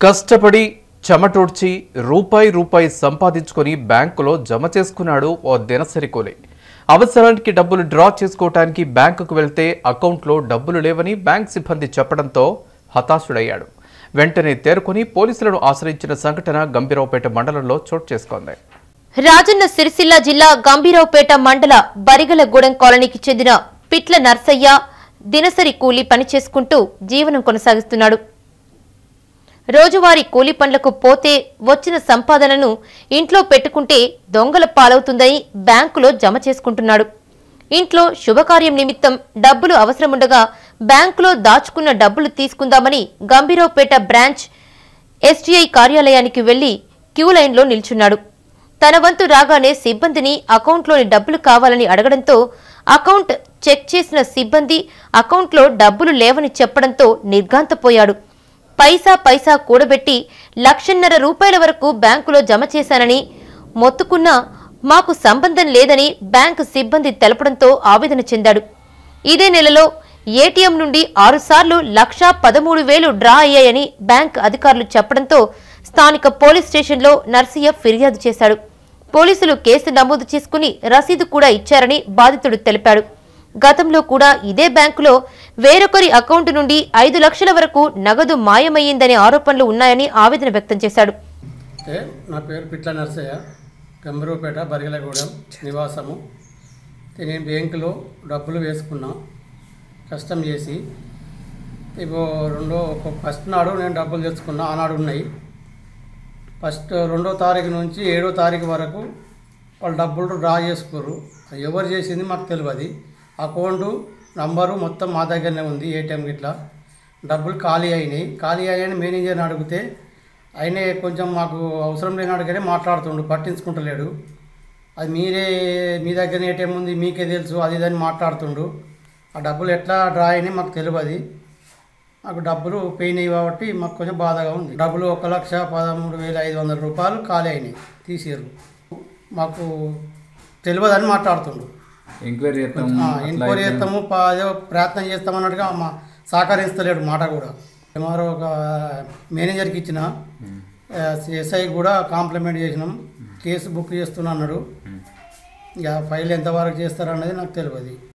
కష్టపడి చెమటోడ్చి రూపాయి రూపాయి సంపాదించుకొని బ్యాంకులో జమ చేసుకున్నాడు ఓ దినసరి కూలి. అవసరానికి డబ్బులు డ్రా చేసుకోవటానికి బ్యాంకుకు వెళ్తే అకౌంట్లో డబ్బులు లేవని బ్యాంక్ సిబ్బంది చెప్పడంతో హతాశుడయ్యాడు. వెంటనే తేరుకొని పోలీసులను ఆశ్రయించిన సంఘటన గంభీరావుపేట మండలంలో చోటు చేసుకుంది. రాజన్న సిరిసిల్ల జిల్లా గంభీరావుపేట మండల బరిగలగూడెం కాలనీకి చెందిన పిట్ల నర్సయ్య దినసరి కూలీ పని చేసుకుంటూ జీవనం కొనసాగిస్తున్నాడు. రోజువారీ కూలి పనులకు పోతే వచ్చిన సంపాదనను ఇంట్లో పెట్టుకుంటే దొంగల పాలవుతుందని బ్యాంకులో జమ చేసుకుంటున్నాడు. ఇంట్లో శుభకార్యం నిమిత్తం డబ్బులు అవసరముండగా బ్యాంకులో దాచుకున్న డబ్బులు తీసుకుందామని గంభీరావుపేట బ్రాంచ్ ఎస్టీఐ కార్యాలయానికి వెళ్ళి క్యూ లైన్లో నిల్చున్నాడు. తన వంతు రాగానే సిబ్బందిని అకౌంట్లోని డబ్బులు కావాలని అడగడంతో అకౌంట్ చెక్ చేసిన సిబ్బంది అకౌంట్లో డబ్బులు లేవని చెప్పడంతో నిర్ఘాంతపోయాడు. పైసా పైసా కూడబెట్టి లక్షన్నర రూపాయల వరకు బ్యాంకులో జమ చేశానని మొత్తుకున్నా మాకు సంబంధం లేదని బ్యాంకు సిబ్బంది తెలపడంతో ఆవేదన చెందాడు. ఇదే నెలలో ఏటీఎం నుండి ఆరుసార్లు లక్షా పదమూడు వేలు డ్రా అయ్యాయని బ్యాంక్ అధికారులు చెప్పడంతో స్థానిక పోలీస్ స్టేషన్లో నర్సయ్య ఫిర్యాదు చేశాడు. పోలీసులు కేసు నమోదు చేసుకుని రసీదు కూడా ఇచ్చారని బాధితుడు తెలిపాడు. గతంలో కూడా ఇదే బ్యాంకులో వేరొకరి అకౌంట్ నుండి ఐదు లక్షల వరకు నగదు మాయమయ్యిందనే ఆరోపణలు ఉన్నాయని ఆవేదన వ్యక్తం చేశాడు. నా పేరు పిట్ల నరసయ్య. గంభీరపేట బరిగలగూడెం నివాసము. నేను బ్యాంకులో డబ్బులు వేసుకున్నా కష్టం చేసి. ఇప్పుడు రెండో ఒక ఫస్ట్ నాడు నేను డబ్బులు తెచ్చుకున్నా ఆనాడు ఉన్నాయి. ఫస్ట్ రెండో తారీఖు నుంచి ఏడో తారీఖు వరకు వాళ్ళు డబ్బులు డ్రా చేసుకోరు. ఎవరు చేసింది మాకు తెలియదు అకౌంటు నంబరు మొత్తం మా దగ్గరనే ఉంది ఏటీఎం గిట్లా. డబ్బులు ఖాళీ అయినాయి. ఖాళీ అయ్యాయని మేనేజర్ని అడిగితే ఆయనే కొంచెం మాకు అవసరం లేని అడిగానే మాట్లాడుతుండు పట్టించుకుంటలేడు. అది మీరే మీ దగ్గర ఏటీఎం ఉంది మీకే తెలుసు అది ఇదని మాట్లాడుతుండు. ఆ డబ్బులు ఎట్లా డ్రా అయినాయి మాకు తెలియదు మాకు డబ్బులు పోయినాయి కాబట్టి మాకు కొంచెం బాధగా ఉంది. డబ్బులు ఒక లక్ష పదమూడు వేల ఐదు వందల రూపాయలు ఖాళీ అయినాయి తీసేరు మాకు తెలియదని మాట్లాడుతుండు. ఎంక్వైరీ చేస్తాం ఆ, ఎంక్వైరీ చేస్తాము ప్రయత్నం చేస్తామన్నట్టుగా మా సహకరిస్తలేడు మాట కూడా. మరో ఒక మేనేజర్కి ఇచ్చిన ఎస్ఐ కూడా కాంప్లిమెంట్ చేసినాం. కేసు బుక్ చేస్తున్నా అన్నాడు. ఇక ఫైల్ ఎంతవరకు చేస్తారన్నది నాకు తెలియదు